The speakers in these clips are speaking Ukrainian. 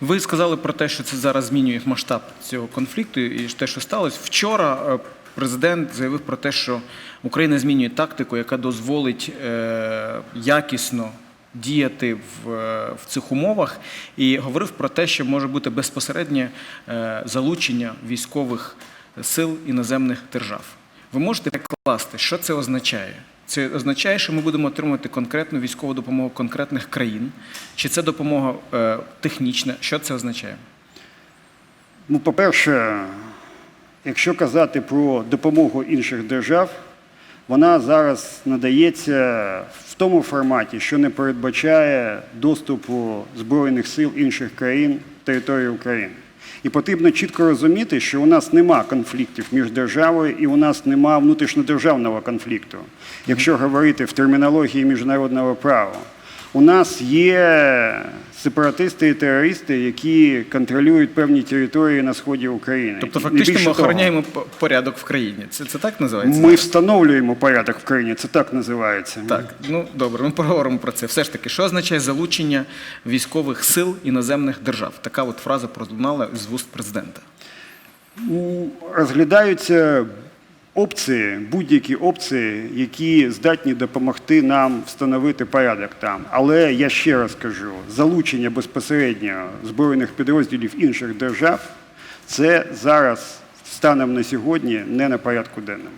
Ви сказали про те, що це зараз змінює масштаб цього конфлікту, і те, що сталося. Вчора е, президент заявив про те, що Україна змінює тактику, яка дозволить е, якісно діяти в, е, в цих умовах, і говорив про те, що може бути безпосереднє залучення військових сил іноземних держав. Ви можете прикласти, що це означає? Це означає, що ми будемо отримувати конкретну військову допомогу конкретних країн, чи це допомога е, технічна? Що це означає? Ну, по-перше, якщо казати про допомогу інших держав, вона зараз надається в тому форматі, що не передбачає доступу Збройних сил інших країн в територію України. І потрібно чітко розуміти, що у нас нема конфліктів між державою і у нас нема внутрішньодержавного конфлікту, якщо говорити в термінології міжнародного права. У нас є сепаратисти і терористи, які контролюють певні території на сході України. Тобто, фактично, ми охороняємо п- порядок в країні. Це, це так називається? Ми встановлюємо порядок в країні, це так називається. Так, ну добре, ми поговоримо про це. Все ж таки, що означає залучення військових сил іноземних держав? Така от фраза пролунала з вуст президента. Розглядаються опції, будь-які опції, які здатні допомогти нам встановити порядок там. Але я ще раз кажу: залучення безпосередньо збройних підрозділів інших держав це зараз станом на сьогодні не на порядку денному.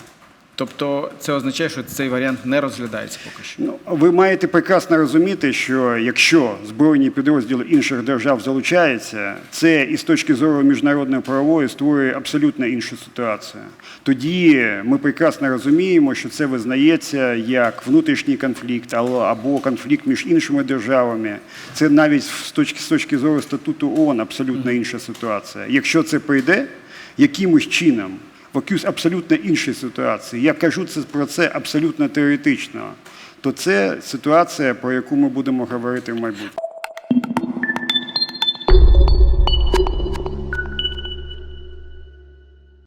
Тобто, це означає, що цей варіант не розглядається поки що. Ну, ви маєте прекрасно розуміти, що якщо збройні підрозділи інших держав залучаються, це і з точки зору міжнародної правової створює абсолютно іншу ситуацію. Тоді ми прекрасно розуміємо, що це визнається як внутрішній конфлікт або- конфлікт між іншими державами. Це навіть з точки, з точки зору статуту ООН абсолютно інша ситуація. Якщо це прийде якимось чином якусь абсолютно іншій ситуації. Я кажу це про це абсолютно теоретично. То це ситуація, про яку ми будемо говорити в майбутньому.